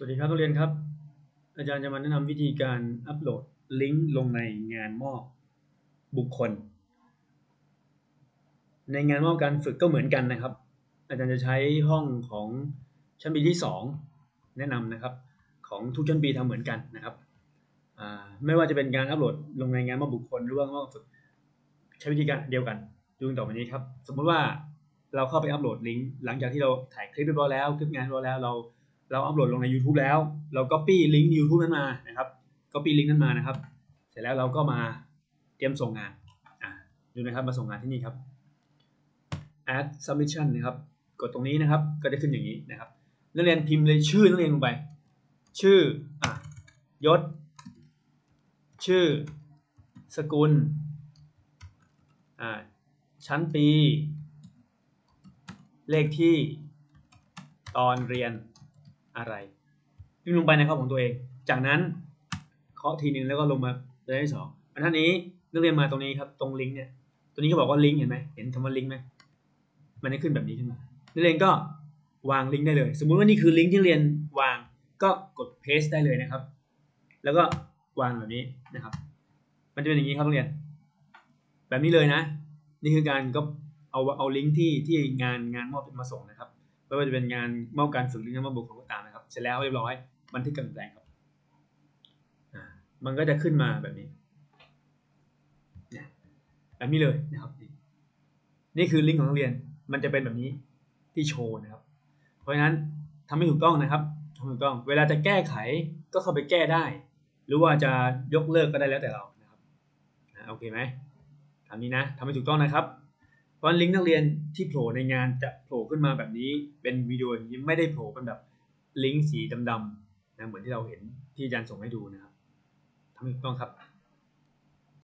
สวัสดีครับนักเรียนครับ อาจารย์จะมาแนะนำวิธีการอัปโหลดลิงก์ลงในงานมอบบุคคล ในงานมอบการฝึกก็เหมือนกันนะครับ อาจารย์จะใช้ห้องของชั้นปีที่ 2 แนะนำนะครับของทุกชั้นปีทำเหมือนกันนะครับไม่ว่าจะเป็นการอัปโหลดลงในงานมอบบุคคลหรือว่างานมอบฝึกใช้วิธีการเดียวกันดูต่อไปนี้ครับ สมมุติว่าเราเข้าไปอัปโหลดลิงก์หลังจากที่เราถ่ายคลิปเรียบร้อยแล้วคลิปงานเรียบร้อยแล้วเรา เราอัปโหลดลงใน YouTube แล้ว เรา Copy ลิงก์ YouTube นั้นมานะครับ Copy ลิงก์นั้นมานะครับ เสร็จแล้วเราก็มาเตรียมส่งงานอ่าดูนะครับมาส่งงานที่นี่ครับ add submission นะครับ กดตรงนี้นะครับ ก็จะขึ้นอย่างนี้นะครับ นักเรียนพิมพ์เลยชื่อนักเรียนลงไป ชื่ออะยศ ชื่อ สกุลอ่าชั้นปี เลขที่ ตอนเรียน อะไรพิมพ์ลงไปในข้อของตัวเอง จากนั้นเคาะทีหนึ่งแล้วก็ลงมาตัวที่สองอันท่านี้นักเรียนมาตรงนี้ครับตรงลิงก์เนี่ยตัวนี้ก็บอกว่าลิงก์เห็นไหมเห็นคำว่าลิงก์ไหมมันจะขึ้นแบบนี้ขึ้นมานักเรียนก็วางลิงก์ได้เลย สมมุติว่านี่คือลิงก์ที่เรียนวางก็กด paste ได้เลยนะครับ แล้วก็วางแบบนี้นะครับ มันจะเป็นอย่างนี้ครับนักเรียน แบบนี้เลยนะ นี่คือการก็เอาเอาลิงก์ที่ที่งานงานมอบมาส่งนะครับไม่ว่าจะเป็นงานมอบการฝึกหรืองานมอบบุคคลก็ตาม เสร็จแล้วเรียบร้อย บันทึกการเปลี่ยนแปลงครับมันก็จะขึ้นมาแบบนี้เนี่ยแบบนี้เลยนะครับ นี่คือลิงก์ของนักเรียนมันจะเป็นแบบนี้ที่โชว์นะครับ เพราะฉะนั้นทำให้ถูกต้องนะครับทำให้ถูกต้อง เวลาจะแก้ไขก็เข้าไปแก้ได้ หรือว่าจะยกเลิกก็ได้แล้วแต่เรานะครับโอเคไหมทำนี้นะทำให้ถูกต้องนะครับเพราะลิงก์นักเรียนที่โผล่ในงานจะโผล่ขึ้นมาแบบนี้เป็นวิดีโอย่างนี้ไม่ได้โผล่เป็นแบบ ลิงก์สีดำๆนะเหมือนที่เราเห็นที่อาจารย์ส่งให้ดูนะครับทำให้ถูกต้องครับ